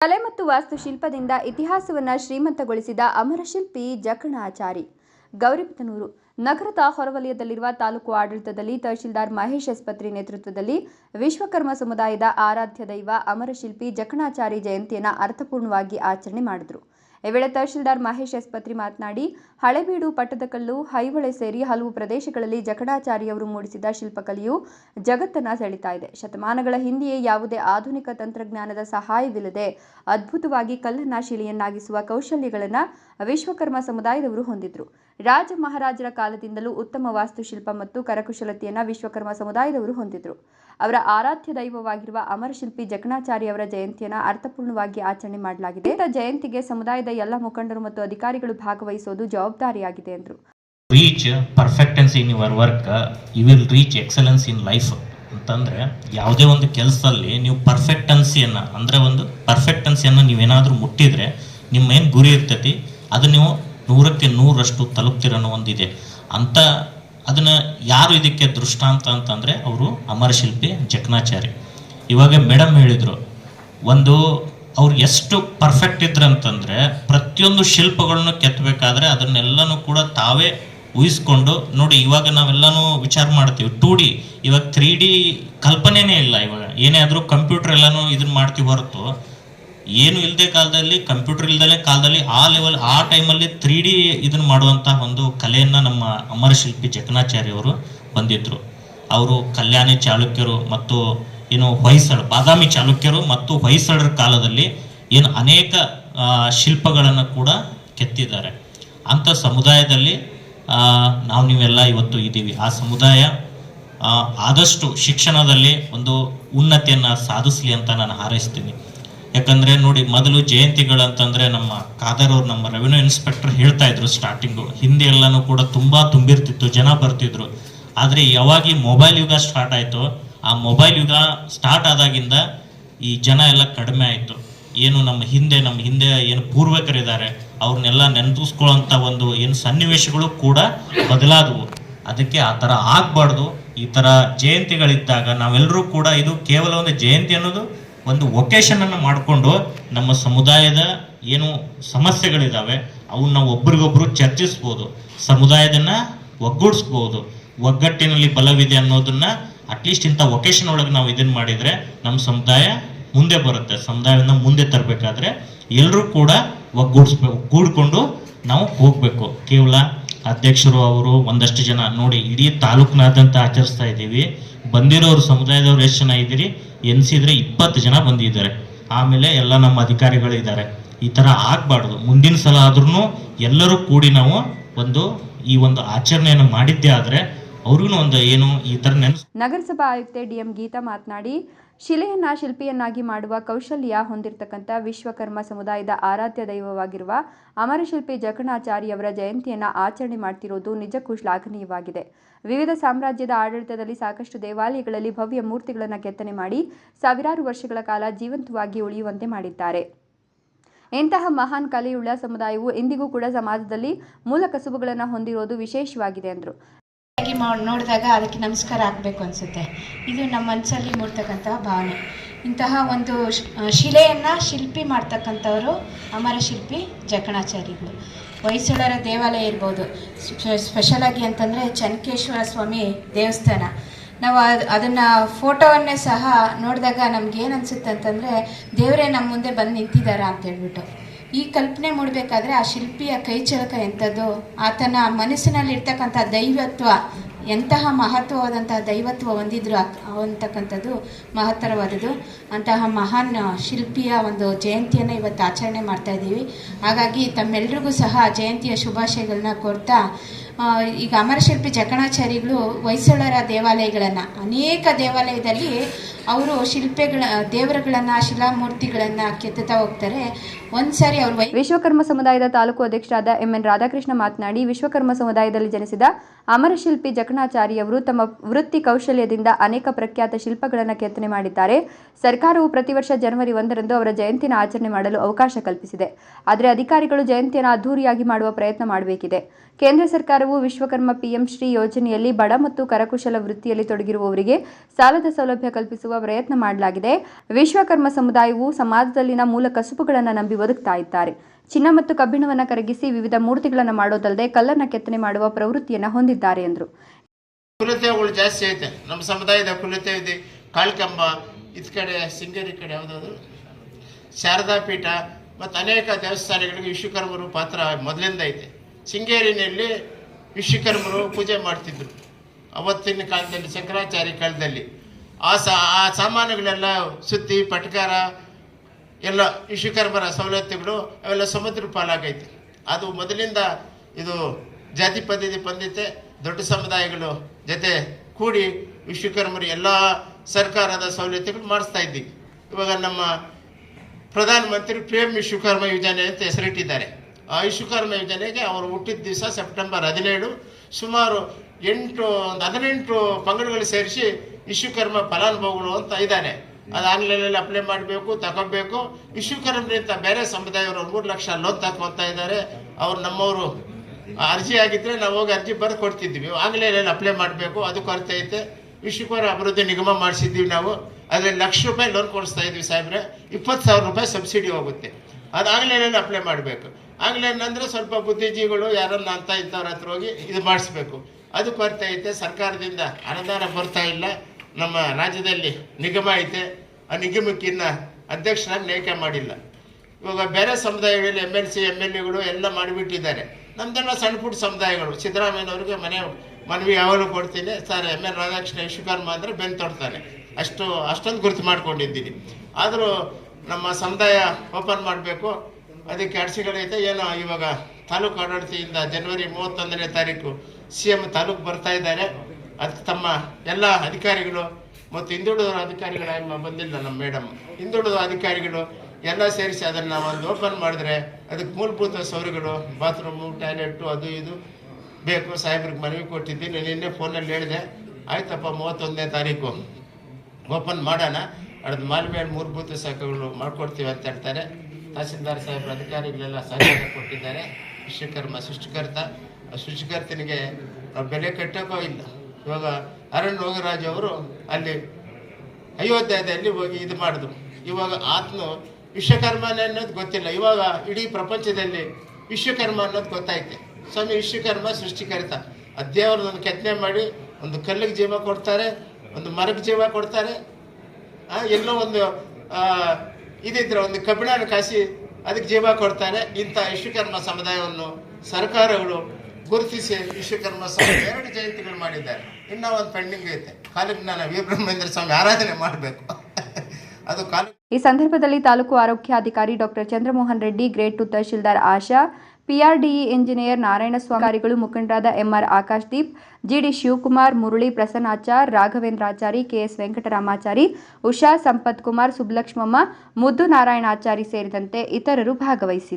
ಕಲೆ ಮತ್ತು ವಾಸ್ತುಶಿಲ್ಪದಿಂದ ಇತಿಹಾಸವನ್ನು ಶ್ರೀಮಂತಗೊಳಿಸಿದ ಅಮರಶಿಲ್ಪಿ ಜಕಣಾಚಾರಿ. ಗೌರಿಬಿದನೂರು ನಗರದ ಹೊರವಲಯದಲ್ಲಿರುವ ತಾಲೂಕು ಆಡಳಿತದಲ್ಲಿ ತಹಶೀಲ್ದಾರ್ ಮಹೇಶ್ ಎಸ್ಪತ್ರಿ ನೇತೃತ್ವದಲ್ಲಿ ವಿಶ್ವಕರ್ಮ ಸಮುದಾಯದ ಆರಾಧ್ಯ ದೈವ ಅಮರಶಿಲ್ಪಿ ಜಕಣಾಚಾರಿ ಜಯಂತಿಯನ್ನು ಅರ್ಥಪೂರ್ಣವಾಗಿ ಆಚರಣೆ ಮಾಡಿದರು. ಈ ವೇಳೆ ತಹಶೀಲ್ದಾರ್ ಮಹೇಶ್ ಎಸ್ಪತ್ರಿ ಮಾತನಾಡಿ, ಹಳೆಬೀಡು ಪಟ್ಟದಕಲ್ಲು, ಹೈಹೊಳೆ ಸೇರಿ ಹಲವು ಪ್ರದೇಶಗಳಲ್ಲಿ ಜಕಡಾಚಾರಿಯವರು ಮೂಡಿಸಿದ ಶಿಲ್ಪಕಲೆಯು ಜಗತ್ತನ್ನು ಸೆಳಿತಾ ಇದೆ. ಶತಮಾನಗಳ ಹಿಂದೆಯೇ ಯಾವುದೇ ಆಧುನಿಕ ತಂತ್ರಜ್ಞಾನದ ಸಹಾಯವಿಲ್ಲದೆ ಅದ್ಭುತವಾಗಿ ಕಲ್ಲನ್ನ ಶಿಲೆಯನ್ನಾಗಿಸುವ ಕೌಶಲ್ಯಗಳನ್ನು ವಿಶ್ವಕರ್ಮ ಸಮುದಾಯದವರು ಹೊಂದಿದ್ರು. ರಾಜ ಮಹಾರಾಜರ ಕಾಲದಿಂದಲೂ ಉತ್ತಮ ವಾಸ್ತುಶಿಲ್ಪ ಮತ್ತು ಕರಕುಶಲತೆಯನ್ನು ವಿಶ್ವಕರ್ಮ ಸಮುದಾಯದವರು ಹೊಂದಿದ್ರು. ಅವರ ಆರಾಧ್ಯ ದೈವವಾಗಿರುವ ಅಮರಶಿಲ್ಪಿ ಜಕಣಾಚಾರಿ ಅವರ ಜಯಂತಿಯನ್ನು ಅರ್ಥಪೂರ್ಣವಾಗಿ ಆಚರಣೆ ಮಾಡಲಾಗಿದೆ. ಜಯಂತಿಗೆ ಸಮುದಾಯದ ಎಲ್ಲ ಮುಖಂಡರು ಮತ್ತು ಅಧಿಕಾರಿಗಳು ಭಾಗವಹಿಸುವುದು ಜವಾಬ್ದಾರಿಯಾಗಿದೆ ಎಂದರು. Reach perfectness in your work you will reach excellence in life ಅಂತಂದರೆ ಯಾವುದೇ ಒಂದು ಕೆಲಸದಲ್ಲಿ ನೀವು ಪರ್ಫೆಕ್ಟೆನ್ಸಿಯನ್ನು ಅಂದರೆ ಒಂದು ಪರ್ಫೆಕ್ಟೆನ್ಸಿಯನ್ನು ನೀವೇನಾದರೂ ಮುಟ್ಟಿದರೆ ನಿಮ್ಮ ಏನು ಗುರಿ ಇರ್ತೈತಿ? ಅದು ನೀವು ನೂರಕ್ಕೆ ನೂರಷ್ಟು ತಲುಪ್ತಿರನ್ನು ಒಂದಿದೆ ಅಂತ ಅದನ್ನು ಯಾರು ಇದಕ್ಕೆ ದೃಷ್ಟಾಂತ ಅಂತಂದರೆ ಅವರು ಅಮರಶಿಲ್ಪಿ ಜಕಣಾಚಾರಿ ಇವಾಗ ಮೇಡಮ್ ಹೇಳಿದರು, ಒಂದು ಅವ್ರು ಎಷ್ಟು ಪರ್ಫೆಕ್ಟ್ ಇದ್ರಂತಂದರೆ ಪ್ರತಿಯೊಂದು ಶಿಲ್ಪಗಳನ್ನು ಕೆತ್ತಬೇಕಾದ್ರೆ ಅದನ್ನೆಲ್ಲನೂ ಕೂಡ ತಾವೇ ಊಹಿಸ್ಕೊಂಡು ನೋಡಿ, ಇವಾಗ ನಾವೆಲ್ಲನೂ ವಿಚಾರ ಮಾಡ್ತೀವಿ. ಟೂ ಡಿ, ಇವಾಗ ತ್ರೀ ಡಿ ಕಲ್ಪನೆನೇ ಇಲ್ಲ ಇವಾಗ. ಏನೇ ಆದರೂ ಕಂಪ್ಯೂಟರ್ ಎಲ್ಲನೂ ಇದನ್ನ ಮಾಡ್ತೀವಿ ಹೊರತು. ಏನು ಇಲ್ಲದೆ ಕಾಲದಲ್ಲಿ ಕಂಪ್ಯೂಟರ್ ಇಲ್ದಲೆ ಕಾಲದಲ್ಲಿ, ಆ ಲೆವೆಲ್ ಆ ಟೈಮಲ್ಲಿ ತ್ರೀ ಡಿ ಇದನ್ನು ಮಾಡುವಂಥ ಒಂದು ಕಲೆಯನ್ನು ನಮ್ಮ ಅಮರ ಶಿಲ್ಪಿ ಜಕನಾಚಾರ್ಯ ಅವರು ಬಂದಿದ್ರು. ಅವರು ಕಲ್ಯಾಣಿ ಚಾಲುಕ್ಯರು ಮತ್ತು ಏನು ಹೊಯ್ಸಳ, ಬಾದಾಮಿ ಚಾಲುಕ್ಯರು ಮತ್ತು ಹೊಯ್ಸಳರ ಕಾಲದಲ್ಲಿ ಏನು ಅನೇಕ ಶಿಲ್ಪಗಳನ್ನು ಕೂಡ ಕೆತ್ತಿದ್ದಾರೆ. ಅಂಥ ಸಮುದಾಯದಲ್ಲಿ ನಾವು ನೀವೆಲ್ಲ ಇವತ್ತು ಇದ್ದೀವಿ. ಆ ಸಮುದಾಯ ಆದಷ್ಟು ಶಿಕ್ಷಣದಲ್ಲಿ ಒಂದು ಉನ್ನತಿಯನ್ನು ಸಾಧಿಸಲಿ ಅಂತ ನಾನು ಹಾರೈಸ್ತೀನಿ. ಯಾಕಂದ್ರೆ ನೋಡಿ, ಮೊದಲು ಜಯಂತಿಗಳಂತಂದ್ರೆ ನಮ್ಮ ಖಾದರ್ ಅವ್ರು ನಮ್ಮ ರೆವಿನ್ಯೂ ಇನ್ಸ್ಪೆಕ್ಟರ್ ಹೇಳ್ತಾ ಇದ್ರು ಸ್ಟಾರ್ಟಿಂಗು ಹಿಂದೆ ಎಲ್ಲನೂ ಕೂಡ ತುಂಬಾ ತುಂಬಿರ್ತಿತ್ತು, ಜನ ಬರ್ತಿದ್ರು. ಆದ್ರೆ ಯಾವಾಗ ಮೊಬೈಲ್ ಯುಗ ಸ್ಟಾರ್ಟ್ ಆಯ್ತು, ಆ ಮೊಬೈಲ್ ಯುಗ ಸ್ಟಾರ್ಟ್ ಆದಾಗಿಂದ ಈ ಜನ ಎಲ್ಲ ಕಡಿಮೆ ಆಯ್ತು. ಏನು ನಮ್ಮ ಹಿಂದೆ ನಮ್ಮ ಹಿಂದೆ ಏನು ಪೂರ್ವಕರಿದ್ದಾರೆ, ಅವ್ರನ್ನೆಲ್ಲ ನೆನಪಿಸ್ಕೊಳ್ಳೋಂಥ ಒಂದು ಏನು ಸನ್ನಿವೇಶಗಳು ಕೂಡ ಬದಲಾದವು. ಅದಕ್ಕೆ ಆ ಥರ ಆಗಬಾರ್ದು. ಈ ಥರ ಜಯಂತಿಗಳಿದ್ದಾಗ ನಾವೆಲ್ಲರೂ ಕೂಡ ಇದು ಕೇವಲ ಒಂದು ಜಯಂತಿ ಅನ್ನೋದು ಒಂದು ವೊಕೇಶನ್ ಅನ್ನು ಮಾಡಿಕೊಂಡು ನಮ್ಮ ಸಮುದಾಯದ ಏನು ಸಮಸ್ಯೆಗಳಿದ್ದಾವೆ ಅವನ್ನ ಒಬ್ರಿಗೊಬ್ರು ಚರ್ಚಿಸ್ಬೋದು, ಸಮುದಾಯದನ್ನ ಒಗ್ಗೂಡಿಸ್ಬೋದು, ಒಗ್ಗಟ್ಟಿನಲ್ಲಿ ಬಲವಿದೆ ಅನ್ನೋದನ್ನ ಅಟ್ಲೀಸ್ಟ್ ಇಂಥ ವೊಕೇಶನ್ ಒಳಗೆ ನಾವು ಇದನ್ನ ಮಾಡಿದ್ರೆ ನಮ್ಮ ಸಮುದಾಯ ಮುಂದೆ ಬರುತ್ತೆ ಸಮುದಾಯವನ್ನು ಮುಂದೆ ತರಬೇಕಾದ್ರೆ ಎಲ್ಲರೂ ಕೂಡ ಒಗ್ಗೂಡಿಸ್ಬೇಕು ಕೂಡ್ಕೊಂಡು ನಾವು ಹೋಗ್ಬೇಕು. ಕೇವಲ ಅಧ್ಯಕ್ಷರು ಅವರು ಒಂದಷ್ಟು ಜನ ನೋಡಿ, ಇಡೀ ತಾಲೂಕಿನಾದ್ಯಂತ ಆಚರಿಸ್ತಾ ಇದ್ದೀವಿ. ಬಂದಿರೋರು, ಸಮುದಾಯದವ್ರು ಎಷ್ಟು ಜನ ಇದ್ದೀರಿ? ಎನ್ಸಿದ್ರೆ ಇಪ್ಪತ್ತು ಜನ ಬಂದಿದ್ದಾರೆ. ಆಮೇಲೆ ಎಲ್ಲ ನಮ್ಮ ಅಧಿಕಾರಿಗಳಿದ್ದಾರೆ ಈ ಥರ ಆಗಬಾರ್ದು. ಮುಂದಿನ ಸಲ ಆದ್ರೂ ಎಲ್ಲರೂ ಕೂಡಿ ನಾವು ಒಂದು ಈ ಒಂದು ಆಚರಣೆಯನ್ನು ಮಾಡಿದ್ದೇ ಆದರೆ ಅವ್ರಿಗೂ ಒಂದು ಏನು ಈ ಥರ ನೆನ್ಸ್ ನಗರಸಭಾ ಆಯುಕ್ತೆ ಡಿಎಂ ಗೀತಾ ಮಾತನಾಡಿ ಶಿಲೆಯನ್ನ ಶಿಲ್ಪಿಯನ್ನಾಗಿ ಮಾಡುವ ಕೌಶಲ್ಯ ಹೊಂದಿರತಕ್ಕಂಥ ವಿಶ್ವಕರ್ಮ ಸಮುದಾಯದ ಆರಾಧ್ಯ ದೈವವಾಗಿರುವ ಅಮರಶಿಲ್ಪಿ ಜಕಣಾಚಾರಿಯವರ ಜಯಂತಿಯನ್ನ ಆಚರಣೆ ಮಾಡ್ತಿರೋದು ನಿಜಕ್ಕೂ ಶ್ಲಾಘನೀಯವಾಗಿದೆ. ವಿವಿಧ ಸಾಮ್ರಾಜ್ಯದ ಆಡಳಿತದಲ್ಲಿ ಸಾಕಷ್ಟು ದೇವಾಲಯಗಳಲ್ಲಿ ಭವ್ಯ ಮೂರ್ತಿಗಳನ್ನು ಕೆತ್ತನೆ ಮಾಡಿ ಸಾವಿರಾರು ವರ್ಷಗಳ ಕಾಲ ಜೀವಂತವಾಗಿ ಉಳಿಯುವಂತೆ ಮಾಡಿದ್ದಾರೆ. ಇಂತಹ ಮಹಾನ್ ಕಲೆಯುಳ್ಳ ಸಮುದಾಯವು ಇಂದಿಗೂ ಕೂಡ ಸಮಾಜದಲ್ಲಿ ಮೂಲ ಕಸುಬುಗಳನ್ನು ಹೊಂದಿರೋದು ವಿಶೇಷವಾಗಿದೆ ಎಂದರು ಆಗಿ ಮಾಡ್, ನೋಡಿದಾಗ ಅದಕ್ಕೆ ನಮಸ್ಕಾರ ಆಗಬೇಕು ಅನಿಸುತ್ತೆ. ಇದು ನಮ್ಮ ಮನಸ್ಸಲ್ಲಿ ಮೂಡ್ತಕ್ಕಂತಹ ಭಾವನೆ. ಇಂತಹ ಒಂದು ಶಿಲೆಯನ್ನು ಶಿಲ್ಪಿ ಮಾಡ್ತಕ್ಕಂಥವರು ಅಮರ ಶಿಲ್ಪಿ ಜಕಣಾಚಾರ್ಯಗಳು ಹೊಯ್ಸಳರ ದೇವಾಲಯ ಇರ್ಬೋದು. ಸ್ಪೆ- ಸ್ಪೆಷಲಾಗಿ ಅಂತಂದರೆ ಚನ್ನಕೇಶ್ವರ ಸ್ವಾಮಿ ದೇವಸ್ಥಾನ. ನಾವು ಅದು, ಅದನ್ನು ಫೋಟೋವನ್ನೇ ಸಹ ನೋಡಿದಾಗ ನಮ್ಗೆ ಏನು ಅನಿಸುತ್ತೆ ಅಂತಂದರೆ ದೇವರೇ ನಮ್ಮ ಮುಂದೆ ಬಂದು ನಿಂತಿದ್ದಾರಾ ಅಂತ ಹೇಳ್ಬಿಟ್ಟು. ಈ ಕಲ್ಪನೆ ಮೂಡಬೇಕಾದ್ರೆ ಆ ಶಿಲ್ಪಿಯ ಕೈಚಳಕ ಎಂಥದ್ದು, ಆತನ ಮನಸ್ಸಿನಲ್ಲಿರ್ತಕ್ಕಂಥ ದೈವತ್ವ, ಎಂತಹ ಮಹತ್ವವಾದಂತಹ ದೈವತ್ವ ಹೊಂದಿದ್ರು ಅಂತಕ್ಕಂಥದ್ದು ಮಹತ್ತರವಾದದ್ದು. ಅಂತಹ ಮಹಾನ್ ಶಿಲ್ಪಿಯ ಒಂದು ಜಯಂತಿಯನ್ನು ಇವತ್ತು ಆಚರಣೆ ಮಾಡ್ತಾ ಇದ್ದೀವಿ. ಹಾಗಾಗಿ ತಮ್ಮೆಲ್ರಿಗೂ ಸಹ ಜಯಂತಿಯ ಶುಭಾಶಯಗಳನ್ನ ಕೋರ್ತಾ ಈಗ ಅಮರಶಿಲ್ಪಿ ಜಕಣಾಚಾರ್ಯಗಳು ಹೊಯ್ಸಳರ ದೇವಾಲಯಗಳನ್ನು, ಅನೇಕ ದೇವಾಲಯದಲ್ಲಿ ಅವರು ಶಿಲ್ಪೆಗಳ ದೇವರುಗಳನ್ನ, ಶಿಲಾಮೂರ್ತಿಗಳನ್ನ ಕೆತ್ತುತ್ತಾ ಹೋಗ್ತಾರೆ. ಒಂದ್ಸಾರಿ ಅವರು ವಿಶ್ವಕರ್ಮ ಸಮುದಾಯದ ತಾಲೂಕು ಅಧ್ಯಕ್ಷರಾದ ಎಂ ಎನ್ ರಾಧಾಕೃಷ್ಣ ಮಾತನಾಡಿ, ವಿಶ್ವಕರ್ಮ ಸಮುದಾಯದಲ್ಲಿ ಜನಿಸಿದ ಅಮರಶಿಲ್ಪಿ ಜಕಣಾಚಾರಿಯವರು ತಮ್ಮ ವೃತ್ತಿ ಕೌಶಲ್ಯದಿಂದ ಅನೇಕ ಪ್ರಖ್ಯಾತ ಶಿಲ್ಪಗಳನ್ನು ಕೆತ್ತನೆ ಮಾಡಿದ್ದಾರೆ. ಸರ್ಕಾರವು ಪ್ರತಿ ವರ್ಷ ಜನವರಿ ಒಂದರಂದು ಅವರ ಜಯಂತಿನ ಆಚರಣೆ ಮಾಡಲು ಅವಕಾಶ ಕಲ್ಪಿಸಿದೆ. ಆದರೆ ಅಧಿಕಾರಿಗಳು ಜಯಂತಿಯನ್ನು ಅದ್ಧೂರಿಯಾಗಿ ಮಾಡುವ ಪ್ರಯತ್ನ ಮಾಡಬೇಕಿದೆ. ಕೇಂದ್ರ ಸರ್ಕಾರವು ವಿಶ್ವಕರ್ಮ ಪಿಎಂ ಶ್ರೀ ಯೋಜನೆಯಲ್ಲಿ ಬಡ ಮತ್ತು ಕರಕುಶಲ ವೃತ್ತಿಯಲ್ಲಿ ತೊಡಗಿರುವವರಿಗೆ ಸಾಲದ ಸೌಲಭ್ಯ ಕಲ್ಪಿಸುವ ಪ್ರಯತ್ನ ಮಾಡಲಾಗಿದೆ. ವಿಶ್ವಕರ್ಮ ಸಮುದಾಯವು ಸಮಾಜದಲ್ಲಿನ ಮೂಲ ಕಸುಬುಗಳನ್ನು ನಂಬಿ ಬದುಕ್ತಾ ಇದ್ದಾರೆ. ಚಿನ್ನ ಮತ್ತು ಕಬ್ಬಿಣವನ್ನು ಕರಗಿಸಿ ವಿವಿಧ ಮೂರ್ತಿಗಳನ್ನು ಮಾಡೋದಲ್ಲದೆ ಕಲ್ಲನ್ನು ಕೆತ್ತನೆ ಮಾಡುವ ಪ್ರವೃತ್ತಿಯನ್ನು ಹೊಂದಿದ್ದಾರೆ ಎಂದರು. ಕುಲತೆಗಳು ಜಾಸ್ತಿ ಐತೆ. ನಮ್ಮ ಸಮುದಾಯದ ಕುಲತೆ ಇದೆ. ಕಾಳ್ಕಂಬ ಇದ್ ಕಡೆ ಸಿಂಗೇರಿ ಕಡೆ ಯಾವುದಾದ್ರು. ಶಾರದಾ ಪೀಠ ಮತ್ತು ಅನೇಕ ದೇವಸ್ಥಾನಗಳಿಗೆ ವಿಶ್ವಕರ್ಮರು ಪಾತ್ರ ಮೊದಲಿಂದ ಐತೆ. ಶೃಂಗೇರಿನಲ್ಲಿ ವಿಶ್ವಕರ್ಮರು ಪೂಜೆ ಮಾಡ್ತಿದ್ರು. ಅವತ್ತಿನ ಕಾಲದಲ್ಲಿ, ಶಂಕರಾಚಾರ್ಯ ಕಾಲದಲ್ಲಿ. ಆ ಸಾ, ಆ ಸಾಮಾನುಗಳೆಲ್ಲ ಸುತ್ತಿ, ಪಟ್ಕಾರ, ಎಲ್ಲ ವಿಶ್ವಕರ್ಮರ ಸವಲತ್ತುಗಳು ಅವೆಲ್ಲ ಸಮುದ್ರ ಪಾಲಾಗೈತೆ. ಅದು ಮೊದಲಿಂದ ಇದು ಜಾತಿ ಪದ್ಧತಿ ಬಂದಿತ್ತೆ. ದೊಡ್ಡ ಸಮುದಾಯಗಳು ಜೊತೆ ಕೂಡಿ ವಿಶ್ವಕರ್ಮರು ಎಲ್ಲ ಸರ್ಕಾರದ ಸವಲತ್ತುಗಳು ಮಾಡಿಸ್ತಾ ಇದ್ದೀವಿ ಇವಾಗ ನಮ್ಮ ಪ್ರಧಾನಮಂತ್ರಿ ಪ್ರೇಮ್ ವಿಶ್ವಕರ್ಮ ಯೋಜನೆ ಅಂತ ಹೆಸರಿಟ್ಟಿದ್ದಾರೆ. ಆ ವಿಶ್ವಕರ್ಮ ಯೋಜನೆಗೆ ಅವರು ಹುಟ್ಟಿದ ದಿವಸ ಸೆಪ್ಟೆಂಬರ್ ಹದಿನೇಳು ಸುಮಾರು ಎಂಟು, ಒಂದು ಹದಿನೆಂಟು ಪಂಗಡಗಳು ಸೇರಿಸಿ ವಿಶ್ವಕರ್ಮ ಫಲಾನುಭವಗಳು ಅಂತ ಇದ್ದಾನೆ. ಅದು ಆನ್ಲೈನಲ್ಲಿ ಅಪ್ಲೈ ಮಾಡಬೇಕು ತಗೋಬೇಕು ವಿಶ್ವಕರ್ಮರಿಂದ ಬೇರೆ ಸಮುದಾಯವರು ಮೂರು ಲಕ್ಷ ಲೋನ್ ತಗೊಂತ ಇದ್ದಾರೆ. ಅವ್ರು ನಮ್ಮವರು ಅರ್ಜಿ ಆಗಿದ್ರೆ ನಾವು ಹೋಗಿ ಅರ್ಜಿ ಬರೆದು ಕೊಡ್ತಿದ್ವಿ. ಆನ್ಲೈನಲ್ಲಿ ಅಪ್ಲೈ ಮಾಡಬೇಕು, ಅದು ಕೊರತೆ ಐತೆ. ವಿಶ್ವಕರ್ಮ ಅಭಿವೃದ್ಧಿ ನಿಗಮ ಮಾಡಿಸಿದ್ದೀವಿ ನಾವು. ಅದರಲ್ಲಿ ಲಕ್ಷ ರೂಪಾಯಿ ಲೋನ್ ಕೊಡಿಸ್ತಾ ಇದ್ವಿ ಸಾಹೇಬ್ರೆ. ಇಪ್ಪತ್ತು ಸಾವಿರ ರೂಪಾಯಿ ಸಬ್ಸಿಡಿ ಹೋಗುತ್ತೆ. ಅದು ಆನ್ಲೈನಲ್ಲಿ ಅಪ್ಲೈ ಮಾಡಬೇಕು. ಆನ್ಲೈನ್ ಅಂದರೆ ಸ್ವಲ್ಪ ಬುದ್ಧಿಜೀವಿಗಳು ಯಾರನ್ನ ಅಂತ ಇಂಥವ್ರ ಹತ್ರ ಹೋಗಿ ಇದು ಮಾಡಿಸ್ಬೇಕು. ಅದು ಕೊರತೆ ಐತೆ. ಸರ್ಕಾರದಿಂದ ಅನುದಾನ ಬರ್ತಾ ಇಲ್ಲ. ನಮ್ಮ ರಾಜ್ಯದಲ್ಲಿ ನಿಗಮ ಐತೆ. ಆ ನಿಗಮಕ್ಕಿನ್ನ ಅಧ್ಯಕ್ಷರಾಗಿ ನೇಮಕ ಮಾಡಿಲ್ಲ. ಇವಾಗ ಬೇರೆ ಸಮುದಾಯಗಳಲ್ಲಿ M L C M L ಎಗಳು ಎಲ್ಲ ಮಾಡಿಬಿಟ್ಟಿದ್ದಾರೆ. ನಮ್ದೆಲ್ಲ ಸಣ್ಣ ಪುಟ್ಟ ಸಮುದಾಯಗಳು. ಸಿದ್ದರಾಮಯ್ಯನವ್ರಿಗೆ ಮನೆ ಮನವಿ ಯಾವಾಗಲೂ ಕೊಡ್ತೀನಿ. Sir M L Radhakrishna Vishwakarma ಅಂದರೆ ಬೆನ್ ತೊಡ್ತಾರೆ. ಅಷ್ಟು, ಅಷ್ಟೊಂದು ಗುರುತು ಮಾಡ್ಕೊಂಡಿದ್ದೀನಿ. ಆದರೂ ನಮ್ಮ ಸಮುದಾಯ ಓಪನ್ ಮಾಡಬೇಕು. ಅದಕ್ಕೆ ಅಡಸಿಗಳೈತೆ. ಏನೋ ಇವಾಗ ತಾಲೂಕು ಆಡಳಿತದಿಂದ ಜನವರಿ ಮೂವತ್ತೊಂದನೇ ತಾರೀಕು ಸಿ ಎಂ ತಾಲೂಕು ಬರ್ತಾ ಇದ್ದಾರೆ. ಅದು ತಮ್ಮ ಎಲ್ಲ ಅಧಿಕಾರಿಗಳು ಮತ್ತು ಹಿಂದುಳಿದ ಅಧಿಕಾರಿಗಳ ಬಂದಿಲ್ಲ ನಮ್ಮ ಮೇಡಮ್. ಹಿಂದುಳಿದ ಅಧಿಕಾರಿಗಳು ಎಲ್ಲ ಸೇರಿಸಿ ಅದನ್ನು ಒಂದು ಓಪನ್ ಮಾಡಿದ್ರೆ ಅದಕ್ಕೆ ಮೂಲಭೂತ ಸೌರಗಳು ಬಾತ್ರೂಮು, ಟಾಯ್ಲೆಟು, ಅದು ಇದು ಬೇಕು. ಸಾಹೇಬ್ರಿಗೆ ಮನವಿ ಕೊಟ್ಟಿದ್ದೀನಿ. ನಿನ್ನೆ ಫೋನಲ್ಲಿ ಹೇಳಿದೆ. ಆಯ್ತಪ್ಪ, ಮೂವತ್ತೊಂದನೇ ತಾರೀಕು. ಓಪನ್ ಮಾಡೋಣ. ಅದ್ರದ್ದು ಮಾಲ್ಮೇಲೆ ಮೂಲಭೂತ ಸೌಕರ್ಯಗಳು ಮಾಡಿಕೊಡ್ತೀವಿ ಅಂತ ಹೇಳ್ತಾರೆ. ತಹಸೀಲ್ದಾರ್ ಸಾಹೇಬ್ರ ಅಧಿಕಾರಿಗಳೆಲ್ಲ ಸಹಕಾರ ಕೊಟ್ಟಿದ್ದಾರೆ. ವಿಶ್ವಕರ್ಮ ಸೃಷ್ಟಿಕರ್ತ. ಆ ಸೃಷ್ಟಿಕರ್ತನಿಗೆ ಬೆಲೆ ಕಟ್ಟೋಕ್ಕೂ ಇಲ್ಲ. ಇವಾಗ ಅರಣ್ಯ ನಾಗರಾಜ್ ಅವರು ಅಲ್ಲಿ ಅಯೋಧ್ಯದಲ್ಲಿ ಹೋಗಿ ಇದು ಮಾಡಿದ್ರು. ಇವಾಗ ಆತ್ನು ವಿಶ್ವಕರ್ಮನೇ ಅನ್ನೋದು ಗೊತ್ತಿಲ್ಲ. ಇವಾಗ ಇಡೀ ಪ್ರಪಂಚದಲ್ಲಿ ವಿಶ್ವಕರ್ಮ ಅನ್ನೋದು ಗೊತ್ತಾಯ್ತೆ. ಸ್ವಾಮಿ ವಿಶ್ವಕರ್ಮ ಆ ನನ್ನ ಕೆತ್ತನೆ ಮಾಡಿ ಒಂದು ಕಲ್ಲಿಗೆ ಜೀವ ಕೊಡ್ತಾರೆ, ಒಂದು ಮರಕ್ಕೆ ಜೀವ ಕೊಡ್ತಾರೆ. ಎಲ್ಲೋ ಒಂದು ಇದಿದ್ರೆ ಒಂದು ಕಬ್ಬಿಣ ಕಾಸಿ ಅದಕ್ಕೆ ಜೀವ ಕೊಡ್ತಾರೆ. ಇಂಥ ವಿಶ್ವಕರ್ಮ ಸಮುದಾಯವನ್ನು ಸರ್ಕಾರಗಳು ಗುರುತಿಸಿ ವಿಶ್ವಕರ್ಮ ಸ್ವಾಮಿ ಎರಡು ಜಯಂತಿಗಳು ಮಾಡಿದ್ದಾರೆ. ಇನ್ನೂ ಒಂದು ಪೆಂಡಿಂಗ್ ಐತೆ. ಕಾಲಜ್ಞಾನ ವೀರಬ್ರಹ್ಮೇಂದ್ರ ಸ್ವಾಮಿ ಆರಾಧನೆ ಮಾಡಬೇಕು. ಅದು ಈ ಸಂದರ್ಭದಲ್ಲಿ ತಾಲೂಕು ಆರೋಗ್ಯಾಧಿಕಾರಿ doctor Chandramohan Reddy, grade two tahsildar Asha, PRDE engineer ನಾರಾಯಣಸ್ವಾಮಿಗಳು ಮುಖಂಡರಾದ MR Akashdeep, GD Shivakumar, Murali Prasannachar, Raghavendrachari, KS Venkataramachari, Usha Sampath Kumar Sublakshmamma, Muddu Narayanachari ಸೇರಿದಂತೆ ಇತರರು ಭಾಗವಹಿಸಿದ್ದರು.